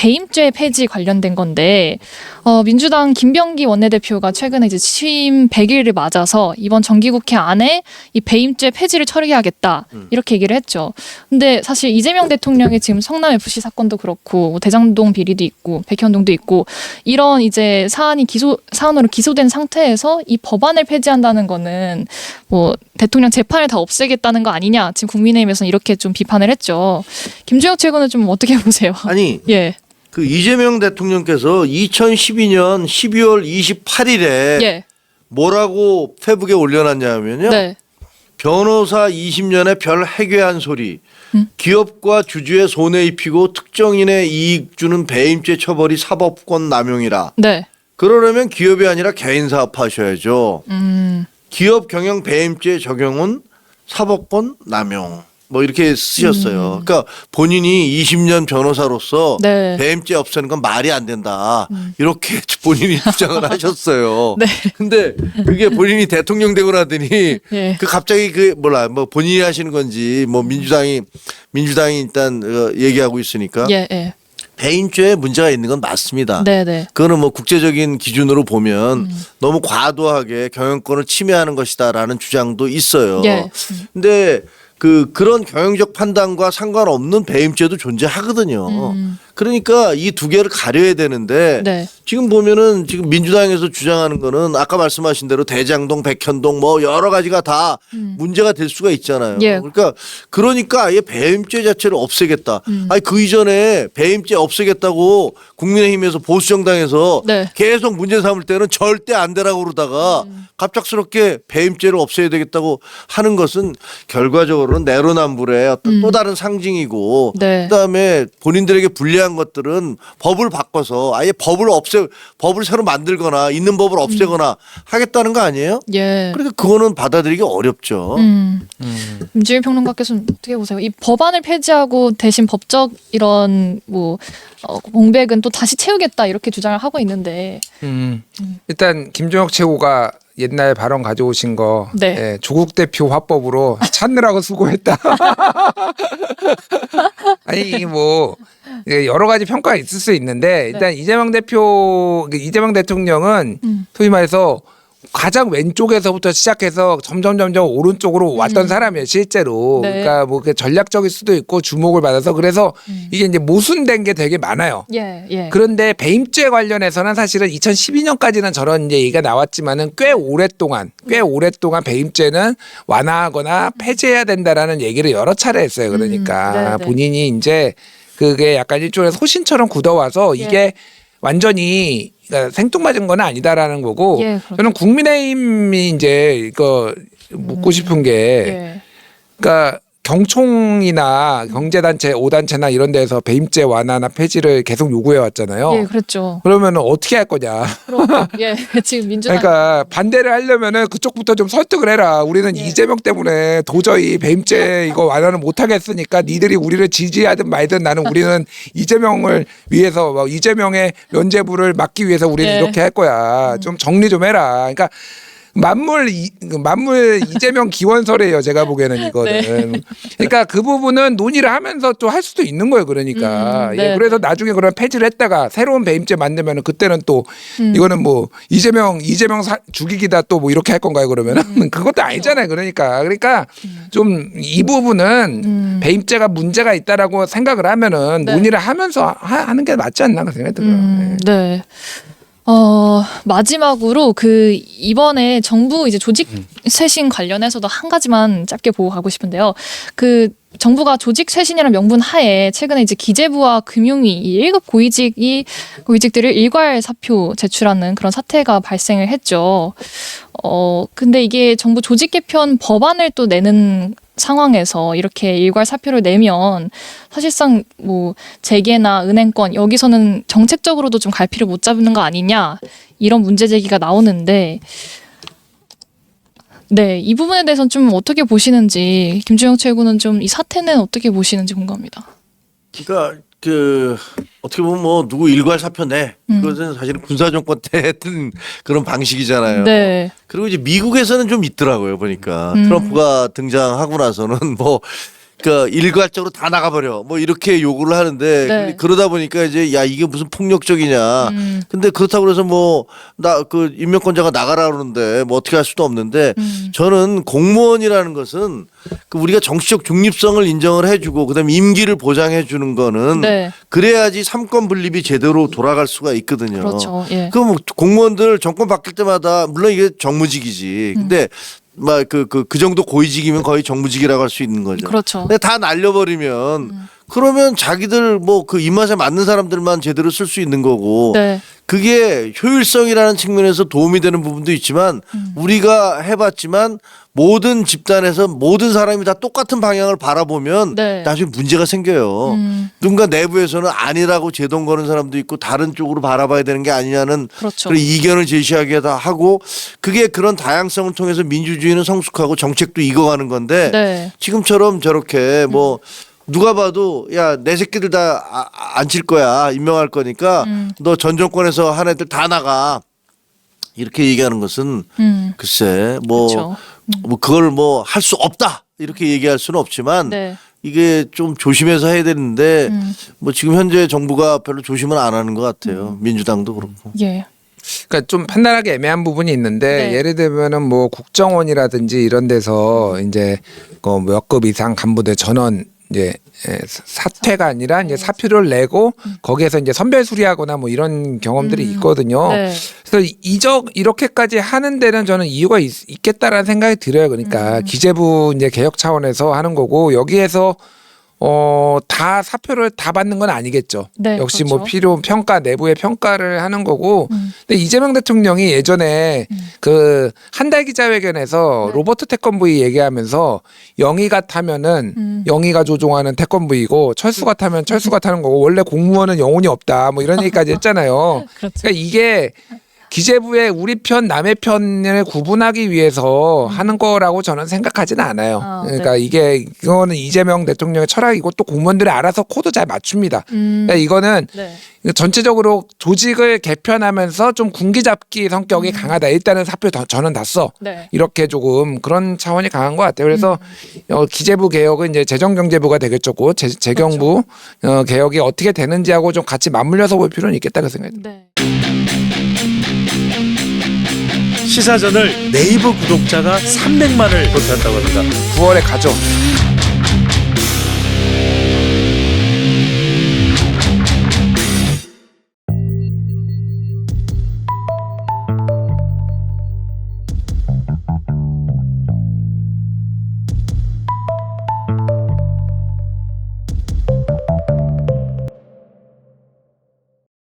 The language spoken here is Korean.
배임죄 폐지 관련된 건데 어, 민주당 김병기 원내대표가 최근에 이제 취임 100일을 맞아서 이번 정기국회 안에 이 배임죄 폐지를 처리하겠다 이렇게 얘기를 했죠. 근데 사실 이재명 대통령의 지금 성남 FC 사건도 그렇고 뭐 대장동 비리도 있고 백현동도 있고 이런 이제 사안이 기소 사안으로 기소된 상태에서 이 법안을 폐지한다는 거는 뭐 대통령 재판을 다 없애겠다는 거 아니냐 지금 국민의힘에서는 이렇게 좀 비판을 했죠. 김주영 최고는 좀 어떻게 보세요? 아니 예, 그 이재명 대통령께서 2012년 12월 28일에 예, 뭐라고 페북에 올려놨냐면요. 네, 변호사 20년의 별 해괴한 소리. 음. 기업과 주주의 손해 입히고 특정인의 이익 주는 배임죄 처벌이 사법권 남용이라. 네, 그러려면 기업이 아니라 개인 사업하셔야죠. 음, 기업 경영 배임죄 적용은 사법권 남용. 뭐 이렇게 쓰셨어요. 그러니까 본인이 20년 변호사로서 음. 네. 음. 배임죄 없애는 건 말이 안 된다. 이렇게 본인이 주장을 하셨어요. 네. 근데 그게 본인이 대통령 되고 나더니 예. 그 갑자기 그 몰라 뭐 본인이 하시는 건지 뭐 민주당이 민주당이 일단 어, 얘기하고 있으니까 예, 예, 배임죄에 문제가 있는 건 맞습니다. 네, 네, 그거는 뭐 국제적인 기준으로 보면 음. 너무 과도하게 경영권을 침해하는 것이다라는 주장도 있어요. 예. 근데 그 그런 경영적 판단과 상관없는 배임죄도 존재하거든요. 음. 그러니까 이 두 개를 가려야 되는데 네. 지금 보면은 지금 민주당에서 주장하는 거는 아까 말씀하신 대로 대장동, 백현동 뭐 여러 가지가 다 문제가 될 수가 있잖아요. 음. 예. 그러니까 그러니까 아예 배임죄 자체를 없애겠다. 음. 아니 그 이전에 배임죄 없애겠다고 국민의힘에서 보수 정당에서 네. 계속 문제 삼을 때는 절대 안 되라고 그러다가 음. 갑작스럽게 배임죄를 없애야 되겠다고 하는 것은 결과적으로는 내로남불의 어떤 또 다른 상징이고 음. 네. 그다음에 본인들에게 불리한 것들은 법을 바꿔서 아예 법을 없애 법을 새로 만들거나 있는 법을 없애거나 하겠다는 거 아니에요? 예. 그러니까 그거는 받아들이기 어렵죠. 음. 김지일 평론가께서는 어떻게 보세요? 이 법안을 폐지하고 대신 법적 이런 뭐 어, 공백은 또 다시 채우겠다 이렇게 주장을 하고 있는데 음. 일단 김종혁 최고가 옛날 발언 가져오신 거 네. 예, 조국 대표 화법으로 찾느라고 수고했다. 아니 뭐 예, 여러 가지 평가가 있을 수 있는데 일단 이재명 대표 그 이재명 대통령은 네. 음. 소위 말해서 가장 왼쪽에서부터 시작해서 점점 점점 오른쪽으로 왔던 사람이에요 실제로 음. 네. 그러니까 뭐 그게 전략적일 수도 있고 주목을 받아서 그래서 음. 이게 이제 모순된 게 되게 많아요. 예, 예. 그런데 배임죄 관련해서는 사실은 2012년까지는 저런 얘기가 나왔지만은 꽤 오랫동안 꽤 오랫동안 배임죄는 완화하거나 폐지해야 된다라는 얘기를 여러 차례 했어요. 그러니까 음, 네, 네. 본인이 이제 그게 약간 일종의 소신처럼 굳어와서 예. 이게 완전히 그러니까 생뚱맞은 건 아니다라는 거고 예, 그렇죠. 저는 국민의힘이 이제 이거 묻고 싶은 게 예. 그러니까 경총이나 경제단체, 오단체나 이런 데서 배임죄 완화나 폐지를 계속 요구해 왔잖아요. 예, 그랬죠. 그러면 어떻게 할 거냐? 그럼 예, 지금 민주당 그러니까 반대를 하려면은 그쪽부터 좀 설득을 해라. 우리는 예. 이재명 때문에 도저히 배임죄 이거 완화는 못 하겠으니까 니들이 우리를 지지하든 말든 나는 우리는 이재명을 위해서 뭐 이재명의 면죄부를 막기 위해서 우리는 예. 이렇게 할 거야. 좀 정리 좀 해라. 그러니까 만물 이, 그 만물 이재명 기원설이에요. 제가 보기에는 이거는. 네. 그러니까 그 부분은 논의를 하면서 또 할 수도 있는 거예요. 그러니까. 음, 예, 네, 그래서 나중에 그런 폐지를 했다가 새로운 배임죄 만들면은 그때는 또 음. 이거는 뭐 이재명 이재명 사, 죽이기다 또 뭐 이렇게 할 건가요? 그러면은 음. 그것도 아니잖아요. 그러니까 그러니까 좀 이 부분은 음. 배임죄가 문제가 있다라고 생각을 하면은 네. 논의를 하면서 하, 는게 맞지 않나 그 생각이 들어요. 음, 네. 어, 마지막으로 그 이번에 정부 이제 조직 쇄신 관련해서도 한 가지만 짧게 보고 가고 싶은데요. 그 정부가 조직 쇄신이라는 명분 하에 최근에 이제 기재부와 금융위 이 1급 고위직이 고위직들을 일괄 사표 제출하는 그런 사태가 발생을 했죠. 어, 근데 이게 정부 조직 개편 법안을 또 내는 상황에서 이렇게 일괄 사표를 내면 사실상 뭐 재계나 은행권 여기서는 정책적으로도 좀 갈피를 못 잡는 거 아니냐 이런 문제 제기가 나오는데 네, 이 부분에 대해서는 좀 어떻게 보시는지 김주영 최고는 좀 이 사태는 어떻게 보시는지 궁금합니다. 그러니까 그 어떻게 보면 뭐 누구 일괄 사표 내 음. 그것은 사실은 군사 정권 때 했던 그런 방식이잖아요. 네. 그리고 이제 미국에서는 좀 있더라고요 보니까 음. 트럼프가 등장하고 나서는 뭐 그러니까 일괄적으로 다 나가버려 뭐 이렇게 요구를 하는데 네. 그러다 보니까 이제 야 이게 무슨 폭력적이냐 음. 근데 그렇다고 그래서 뭐 나 그 임명권자가 나가라 그러는데 뭐 어떻게 할 수도 없는데 음. 저는 공무원이라는 것은 그 우리가 정치적 중립성을 인정을 해주고 그다음에 임기를 보장해 주는 거는 네. 그래야지 삼권 분립이 제대로 돌아갈 수가 있거든요. 그렇죠. 예. 그럼 공무원들 정권 바뀔 때마다 물론 이게 정무직이지. 음. 근데 막 그 그 그 정도 고위직이면 거의 정무직이라고 할 수 있는 거죠. 그렇죠. 근데 다 날려버리면 그러면 자기들 뭐 그 입맛에 맞는 사람들만 제대로 쓸 수 있는 거고 네. 그게 효율성이라는 측면에서 도움이 되는 부분도 있지만 음. 우리가 해봤지만 모든 집단에서 모든 사람이 다 똑같은 방향을 바라보면 네. 나중에 문제가 생겨요. 음. 누군가 내부에서는 아니라고 제동 거는 사람도 있고 다른 쪽으로 바라봐야 되는 게 아니냐는 그렇죠. 그런 이견을 제시하기도 하고 그게 그런 다양성을 통해서 민주주의는 성숙하고 정책도 익어가는 건데 네. 지금처럼 저렇게 뭐 누가 봐도 야 내 새끼들 다 안 칠 거야 임명할 거니까 음. 너 전 정권에서 한 애들 다 나가 이렇게 얘기하는 것은 음. 글쎄 뭐, 그렇죠. 뭐 그걸 뭐 할 수 없다 이렇게 얘기할 수는 없지만 네. 이게 좀 조심해서 해야 되는데 음. 뭐 지금 현재 정부가 별로 조심을 안 하는 것 같아요 민주당도 그렇고 예. 그러니까 좀 판단하기 애매한 부분이 있는데 네. 예를 들면은 뭐 국정원이라든지 이런 데서 이제 그 몇급 이상 간부들 전원 이제 예, 사퇴가 아니라 이제 사표를 내고 거기에서 이제 선별 수리하거나 뭐 이런 경험들이 음. 있거든요. 네. 그래서 이적 이렇게까지 하는 데는 저는 이유가 있, 겠다라는 생각이 들어요. 그러니까 음. 기재부 이제 개혁 차원에서 하는 거고 여기에서 어, 다 사표를 다 받는 건 아니겠죠. 네, 역시 뭐 그렇죠. 필요 평가 내부의 평가를 하는 거고. 음. 근데 이재명 대통령이 예전에 그한달 기자회견에서 네. 로버트 태권브이 얘기하면서 영희가 타면은 음. 영희가 조종하는 태권브이고 철수가 타면 철수가 타는 거고 원래 공무원은 영혼이 없다 뭐 이런 얘기까지 했잖아요. 그렇죠. 그러니까 이게 기재부의 우리 편 남의 편을 구분하기 위해서 하는 거라고 저는 생각하지는 않아요. 음. 아, 그러니까 네. 이게 이거는 이재명 대통령의 철학이고 또 공무원들이 알아서 코드 잘 맞춥니다. 음. 그러니까 이거는 네. 전체적으로 조직을 개편하면서 좀 군기잡기 성격이 음. 강하다. 일단은 사표 더- 저는 다 써. 네. 이렇게 조금 그런 차원이 강한 것 같아요. 그래서 음. 어, 기재부 개혁은 이제 재정경제부가 되겠죠. 재, 재경부 그렇죠. 어, 개혁이 어떻게 되는지하고 좀 같이 맞물려서 볼 필요는 있겠다 그 듭니다. 네. 시사전을 네이버 구독자가 300만을 돌파했다고 합니다. 9월에 가죠.